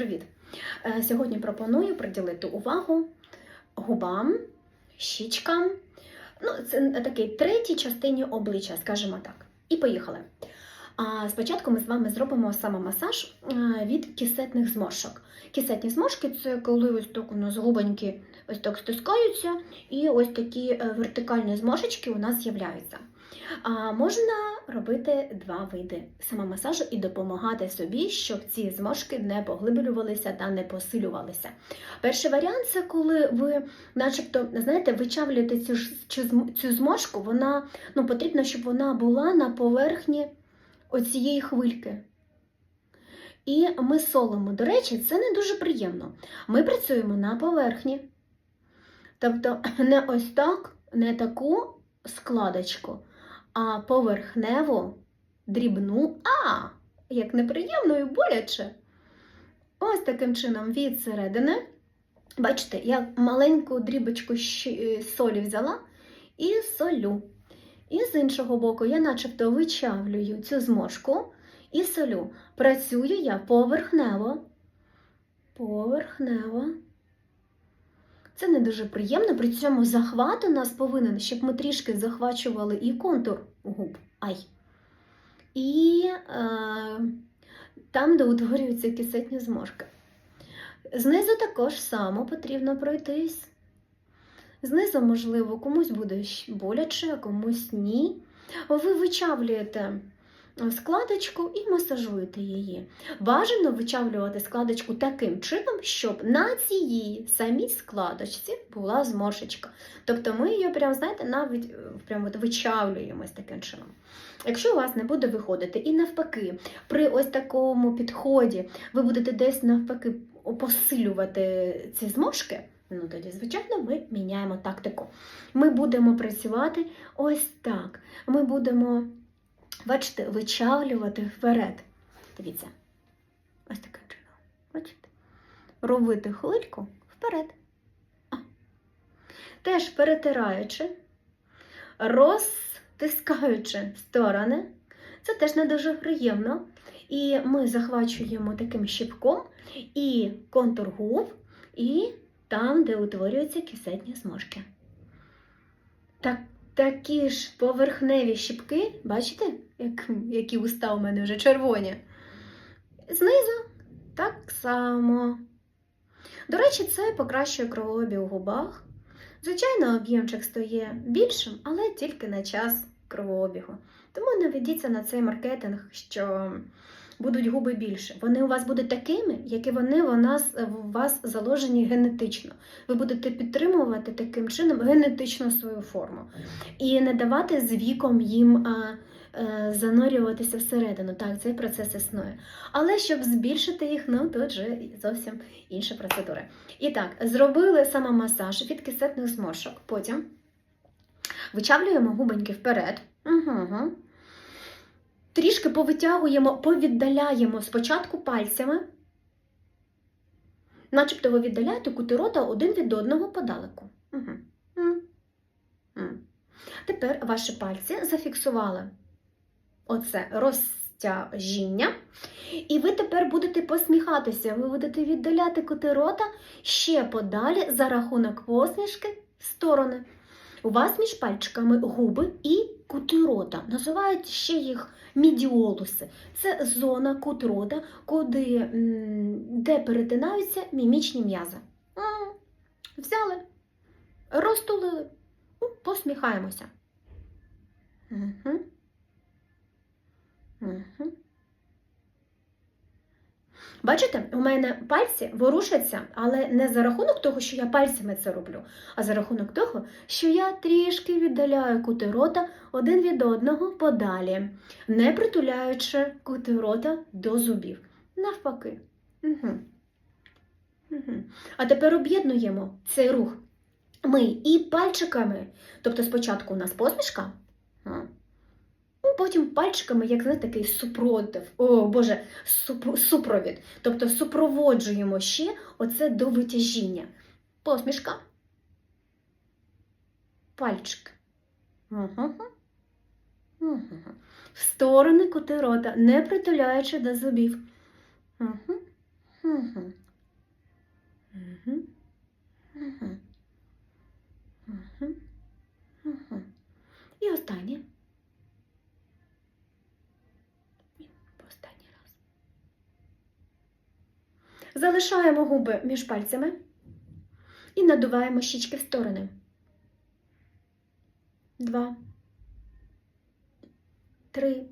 Привіт! Е, Сьогодні пропоную приділити увагу губам, щічкам. Ну, це такий третій частині обличчя, скажімо так. І поїхали. А спочатку ми з вами зробимо самомасаж е, від кісетних зморшок. Кісетні зморшки це коли ось так у нас губоньки ось так стискаються, і ось такі е, вертикальні зморшечки у нас з'являються. А можна робити два види самомасажу і допомагати собі, щоб ці зморшки не поглиблювалися та не посилювалися. Перший варіант це коли ви, начебто, знаєте, вичавлюєте цю, цю зморшку, вона ну, потрібно, щоб вона була на поверхні оцієї хвильки. І ми солимо. До речі, це не дуже приємно. Ми працюємо на поверхні. Тобто не ось так, не таку складочку, а поверхневу, дрібну, а, як неприємно і боляче. Ось таким чином від середини. Бачите, я маленьку дрібочку е, солі взяла і солю. І з іншого боку, я начебто вичавлюю цю зморшку і солю. Працюю я поверхнево. Поверхнево. Це не дуже приємно, при цьому захват у нас повинен, щоб ми трішки захвачували і контур губ. Ай. І е, там, де утворюються кисетні зморшки. Знизу також само потрібно пройтись. Знизу, можливо, комусь буде боляче, а комусь ні. Ви вичавлюєте складочку і масажуєте її. Бажано вичавлювати складочку таким чином, щоб на цій самій складочці була зморшечка. Тобто ми її прям, знаєте, навіть е, прям от вичавлюємо таким чином. Якщо у вас не буде виходити, і навпаки, при ось такому підході ви будете десь навпаки посилювати ці зморшки, ну тоді, звичайно, ми міняємо тактику. Ми будемо працювати ось так. Ми будемо, бачите, вичавлювати вперед. Дивіться, ось таким чином. Бачите? Робити хвильку вперед. А. Теж перетираючи, розтискаючи сторони. Це теж не дуже приємно. І ми захвачуємо таким щіпком і контур губ, і там, де утворюються кисетні зморшки. Так, такі ж поверхневі щіпки, бачите, як, які уста у мене вже червоні. Знизу так само. До речі, це покращує кровообіг у губах. Звичайно, об'ємчик стає більшим, але тільки на час кровообігу. Тому не ведіться на цей маркетинг, що будуть губи більше. Вони у вас будуть такими, які вони у нас у вас заложені генетично. Ви будете підтримувати таким чином генетично свою форму і не давати з віком їм а, занурюватися всередину. Так, цей процес існує. Але щоб збільшити їх, ну тут вже зовсім інші процедури. І так, зробили самомасаж від кисетних зморшок. Потім вичавлюємо губоньки вперед. Угу. Трішки повитягуємо, повіддаляємо спочатку пальцями, начебто ви віддаляєте кути рота один від одного подалеку. Угу. Тепер ваші пальці зафіксували оце розтяжіння. І ви тепер будете посміхатися, ви будете віддаляти кути рота ще подалі за рахунок посмішки в сторони. У вас між пальчиками губи і кути рота. Називають ще їх мідіолуси. Це зона кут рота, куди, де перетинаються мімічні м'язи. Взяли, розтулили, посміхаємося. Угу. Бачите, у мене пальці ворушаться, але не за рахунок того, що я пальцями це роблю, а за рахунок того, що я трішки віддаляю кути рота один від одного подалі, не притуляючи кути рота до зубів. Навпаки. Угу. Угу. А тепер об'єднуємо цей рух. Ми і пальчиками, тобто спочатку у нас посмішка, ну, потім пальчиками, як знаєте, такий супротив, о Боже, супро- супровід. Тобто супроводжуємо ще оце до витяжіння. Посмішка. Пальчик. Угу. Угу. В сторони кути рота, не притуляючи до зубів. Угу. Угу. Залишаємо губи між пальцями і надуваємо щічки в сторони. Два. Три.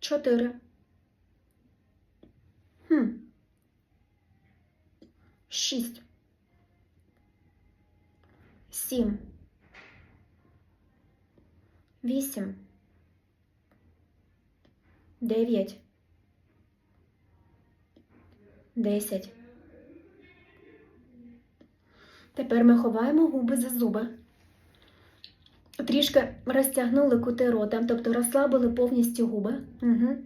Чотири. Хм. Шість. Сім. Вісім. Дев'ять. Десять. Тепер ми ховаємо губи за зуби. Трішки розтягнули кути рота, тобто розслабили повністю губи. Угу.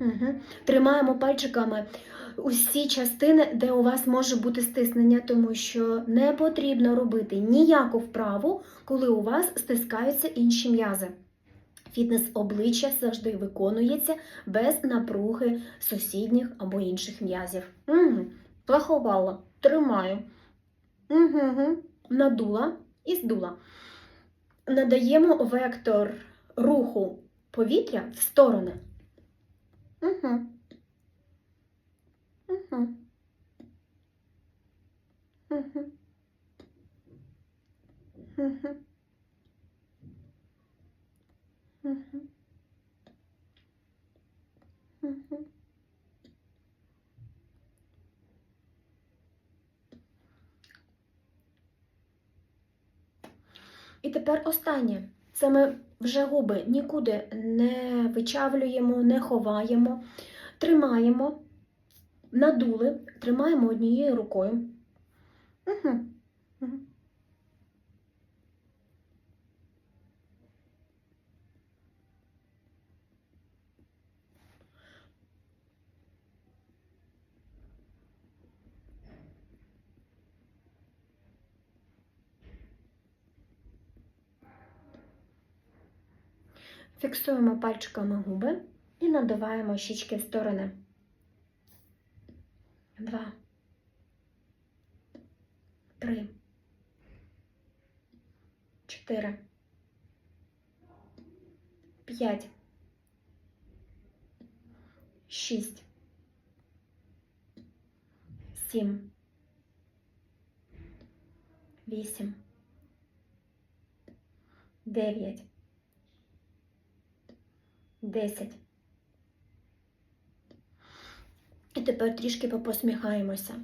Угу. Тримаємо пальчиками усі частини, де у вас може бути стиснення, тому що не потрібно робити ніяку вправу, коли у вас стискаються інші м'язи. Фітнес обличчя завжди виконується без напруги сусідніх або інших м'язів. Угу. Плахувала, тримаю. Угу. Надула і здула. Надаємо вектор руху повітря в сторони. Угу. Угу. Угу. Угу. Угу. І тепер останнє. Це ми вже губи нікуди не вичавлюємо, не ховаємо. Тримаємо, надули, тримаємо однією рукою. Угу. Угу. Фіксуємо пальчиками губи і надуваємо щічки в сторони. Два. Три. Чотири. П'ять. Шість. Сім. Вісім. Дев'ять. Десять. І тепер трішки попосміхаємося.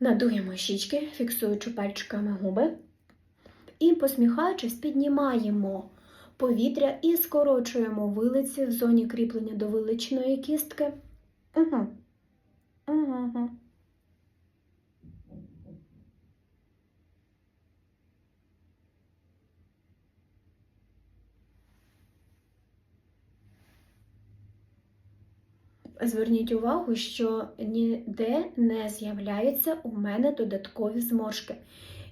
Надуємо щічки, фіксуючи пальчиками губи. І, посміхаючись, піднімаємо повітря і скорочуємо вилиці в зоні кріплення до виличної кістки. Угу. Угу. Зверніть увагу, що ніде не з'являються у мене додаткові зморшки.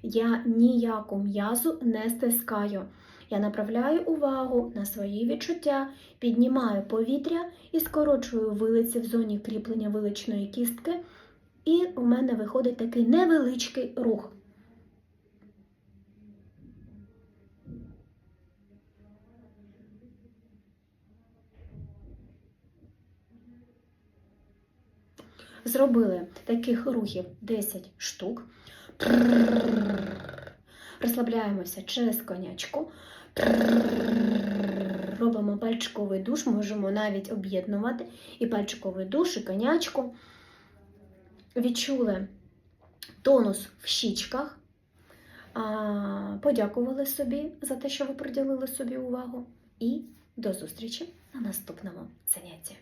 Я ніяку м'язу не стискаю. Я направляю увагу на свої відчуття, піднімаю повітря і скорочую вилиці в зоні кріплення виличної кістки. І у мене виходить такий невеличкий рух. Зробили таких рухів 10 штук. Розслабляємося через конячку. Робимо пальчиковий душ, можемо навіть об'єднувати і пальчиковий душ, і конячку. Відчули тонус в щічках. Подякували собі за те, що ви приділили собі увагу. І до зустрічі на наступному занятті.